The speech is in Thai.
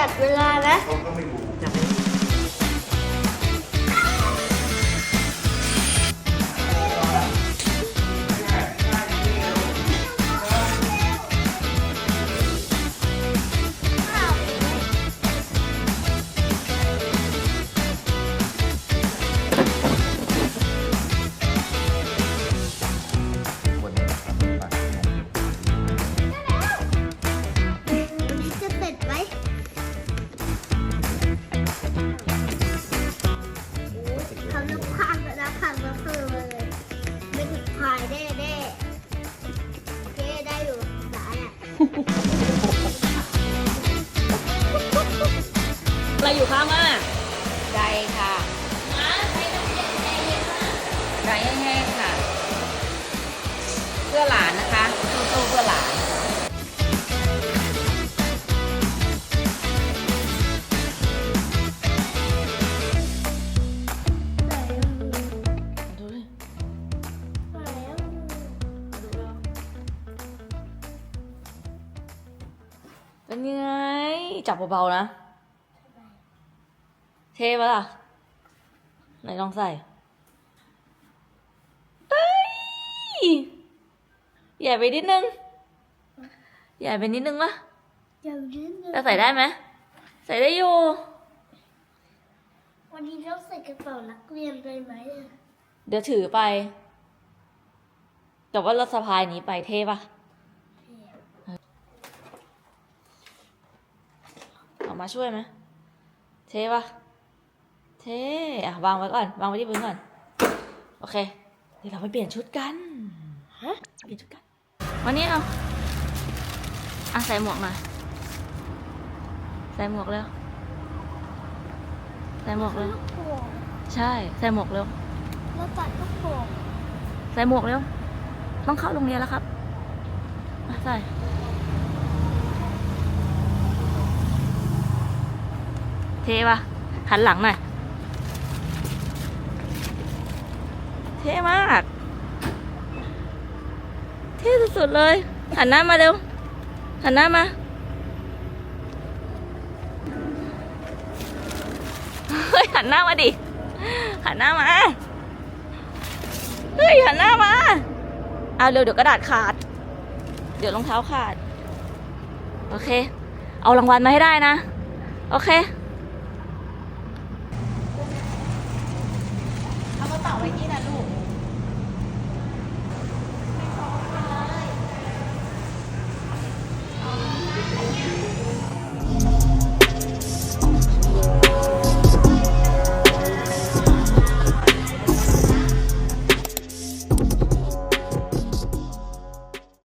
จับเวลานะ อะไรอยู่ข้ามาใจค่ะม้าใช้น้ำเย็นใจแห้งๆค่ะ เพื่อหลานนะคะ เป็นยังไง จับเบาๆนะ เท่ปะล่ะ ไหนลองใส่เอ้ยใหญ่ไปนิดนึง ใหญ่ไปนิดนึงปะอย่าลืมจะใส่ได้ไหม ใส่ได้อยู่ วันนี้ต้องใส่กระเป๋านักเรียนไปไหมอะเดี๋ยวถือไป แต่ว่ารถสะพายนี้ไปเท่ปะเอา มาช่วยไหมเท่ปะเท่อะวางไว้ก่อนวางไว้ที่พื้นก่อน โอเค เดี๋ยวเราไปเปลี่ยนชุดกันฮะเปลี่ยนชุดกัน วันนี้เอาอะใส่หมวกหน่อยใส่หมวกเร็วใส่หมวกเร็วลูกโป่งใช่ ใส่หมวกเร็วแล้วตัดลูกโป่งใส่หมวกเร็ว ต้องเข้าโรงเรียนแล้วครับมาใส่ ท่ปะหันหลังหน่อย เท่มาก เท่สุดๆเลย หันหน้ามาเร็ว หันหน้ามา เฮ้ย หันหน้ามาดิ หันหน้ามา เฮ้ย หันหน้ามา เอาเร็วเดี๋ยวกระดาษขาด เดี๋ยวรองเท้าขาด โอเค เอารางวัลมาให้ได้นะ โอเค เอากระเป๋าไว้ที่นะลูก